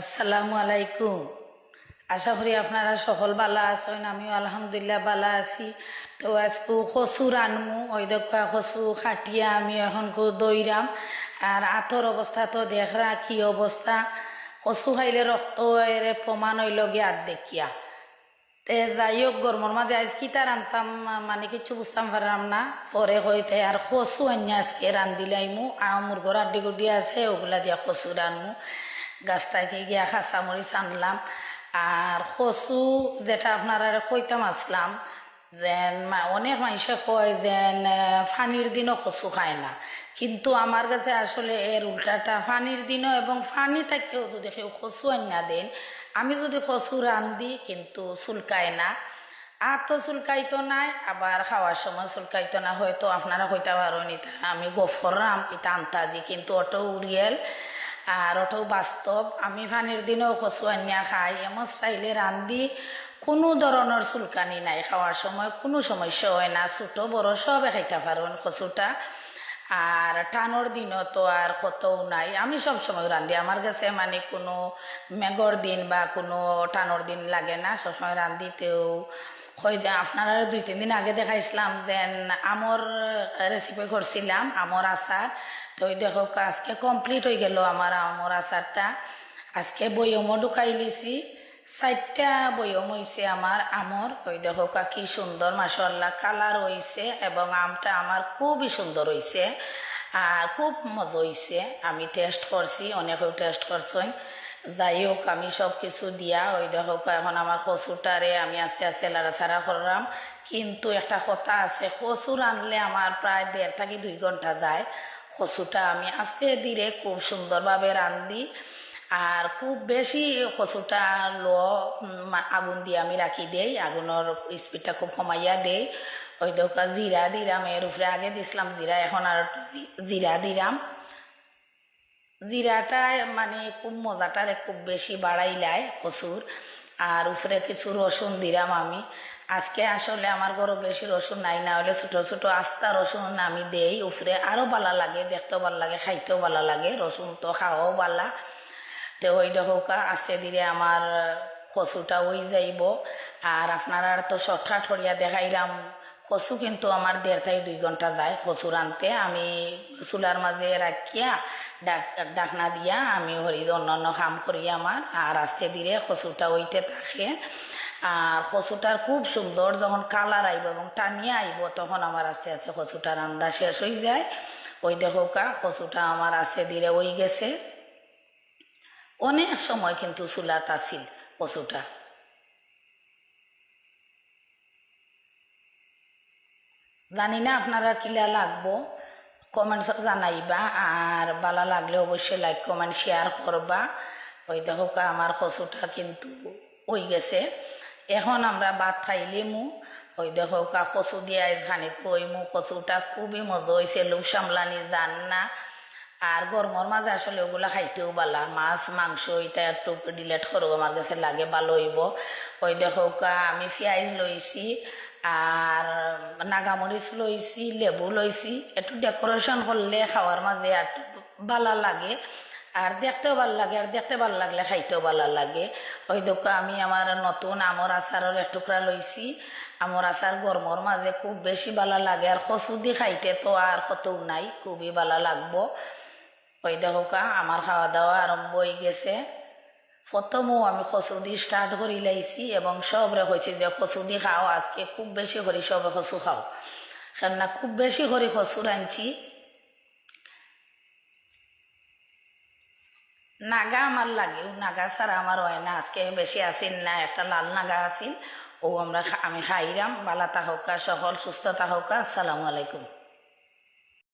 আসসালামু আলাইকুম। আশা করি আপনারা সকল বালা আছেন, আমিও আলহামদুলিল্লাহ বালা আছি। তো আজকে কচু রানমু ওই দেখা কচু খাটিয়া আমি এখন দইরাম আর আতর অবস্থা তো দেখরা কি অবস্থা কচু খাইলে রক্ত প্রমাণ হইল গিয়ে আর দেখিয়া। তে যাই হোক গরমর মাঝে আজ কি কিতা রান্তাম মানে কিছু বুঝতাম পারলাম না। পরে হইতে আর কচু আনিয়া আজকে রান্দিলাইমু আর মুরগর আড্ডি গুড্ডি আছে ওগুলা দিয়া কচু রানমু গাছটাকে গিয়া খাঁচা মরিচ আনলাম। আর কচু যেটা আপনারা কইতাম আসলাম, যেন অনেক মানুষে কয় যেন ফানির দিনও কচু খায় না। কিন্তু আমার কাছে আসলে এর উল্টাটা, ফানির দিনও এবং ফানি থাকেও যদি কেউ কচু আন্না দেন, আমি যদি কচু রান্ধি কিন্তু চুলকায় না। আর তো চুলকাইতো নাই, আবার খাওয়ার সময় চুলকাইতো না, হয়তো আপনারা কইতে পারেন এটা আমি গফরাম এটা আন্তাজি, কিন্তু অটো উড়িয়েল। আর ওটাও বাস্তব আমি ফানির দিনেও কচু আনিয়া খাই এমন স্টাইলে রান্ধি কোনো ধরনের চুলকানি নাই। খাওয়ার সময় কোনো সমস্যা হয় না। ছোটো, বড় সবে খাইতে পারেন কচুটা। আর টানোর দিনও তো আর কতও নাই। আমি সব সময় রান্ধি আমার কাছে মানে কোনো মেঘর দিন বা কোনো টানোর দিন লাগে না। সবসময় রান্ধিতেও আপনারা দুই, তিন দিন আগে দেখাইছিলাম যেন আমর রেসিপি করছিলাম আমর আচার তো দেখো, আজকে কমপ্লিট হয়ে গেল আমার আমর আচারটা আজকে বয়মও ঢুকাই লিছি চারটা বয়ম হয়েছে আমার আমর ওই দেখো কি সুন্দর মাসাল্লাহ কালার হয়েছে এবং আমটা আমার খুবই সুন্দর হয়েছে আর খুব মজা হয়েছে আমি টেস্ট করছি, অনেকেও টেস্ট করছেন। যাই হোক আমি সব কিছু দিয়া, ওই দেখো, এখন আমার কচুটারে আমি আস্তে আস্তে লাড়াছাড়া করলাম। কিন্তু একটা কথা আছে, কচু রানলে আমার প্রায় দেড় থেকে দুই ঘণ্টা যায়। কচুটা আমি আস্তে ধীরে খুব সুন্দরভাবে রান্ধি। আর খুব বেশি কচুটা ল আগুন দিয়ে আমি রাখি দেই। আগুনের স্পিডটা খুব কমাইয়া দেই। ওই দেখা, জিরা দিরাম এর উপরে আগে দিছিলাম জিরা, এখন আর জিরা দিরাম জিরাটা মানে খুব মজাটারে খুব বেশি বাড়াইলায় কচুর। আর উপরে কিছু রসুন দিলাম আমি। আজকে আসলে আমার ঘরে বেশি রসুন নাই, না হলে ছোটো ছোটো আস্তা রসুন আমি দেই উপরে। আরও ভালো লাগে, দেখতেও ভালো লাগে, খাইতেও ভালো লাগে। রসুন তো খাওয়াও ভালো। তো ওই দেখো কা, আস্তে ধীরে আমার কচুটা ওই যাইব। আর আপনারা তো সঠা ঠরিয়া দেখাইলাম, কচু কিন্তু আমার দেড় থেকে দুই ঘণ্টা যায় কচু রানতে আমি চুলার মাঝে রাখিয়া ডাকনা দিয়া আমি হরি অন্য কাম করি আমার আর আস্তে ধীরে কচুটা ওইতে থাকে। আর কচুটার খুব সুন্দর যখন কালার আইব এবং টানিয়ে আইব তখন আমার আস্তে আস্তে কচুটা রান্দা শেষ হয়ে যায়। ওই দেখো কা কচুটা আমার আস্তে ধীরে ওই গেছে। অনেক সময় কিন্তু চুলাত আছিল কচুটা জানি না আপনারা কিলা লাগবো? কমেন্টস জানাইবা আর ভালো লাগলে অবশ্যই লাইক কমেন্ট শেয়ার করবা। ওই দেখো আমার কচুটা কিন্তু ওই গেছে। এখন আমরা ভাত খাইলিমু ওই দেখো কা, কচু দিয়ে খানিত কইমু কচুটা খুবই মজা হয়েছে লোক সামলানি জান না। আর গরমর মাঝে আসলে ওগুলা খাইতেও বালা। মাছ, মাংস এটা একটু ডিলেট করো, আমার কাছে লাগে ভালো হইব। ওই দেখো আমি পেঁয়াজ লইছি। আর নাগামরিচ লইছি, লেবু লইছি, একটু ডেকোরেশন করলে খাওয়ার মাঝে আর ভালো লাগে। আর দেখতেও ভালো লাগে, আর দেখতে ভালো লাগলে খাইতেও ভালো লাগে। ওই দেখো, আমি আমার নতুন আমর আচারের এক টুকরা লইছি। আমর আচার গরমর মাঝে খুব বেশি ভালো লাগে। আর কচু দি খাইতে তো আর কতও নাই, খুবই ভালো লাগবো। ওই দেখো আমার খাওয়া দাওয়া আরম্ভ হয়ে গেছে। প্রথমও আমি কচু দি স্টার্ট করি লাইছি এবং সবরে কইছি যে কচু দি খাও, আজকে খুব বেশি করে সবে কচু খাও। কেননা খুব বেশি করে কচু রাঁধছি। নাগা আমার লাগে নাগা ছাড়া আমার হয় না, আজকে বেশি আসিল না, একটা লাল নাগা আসিল, ও আমরা আমি খাইরাম বালা তাহকা সকল সুস্থ তাহকা আসসালামু আলাইকুম।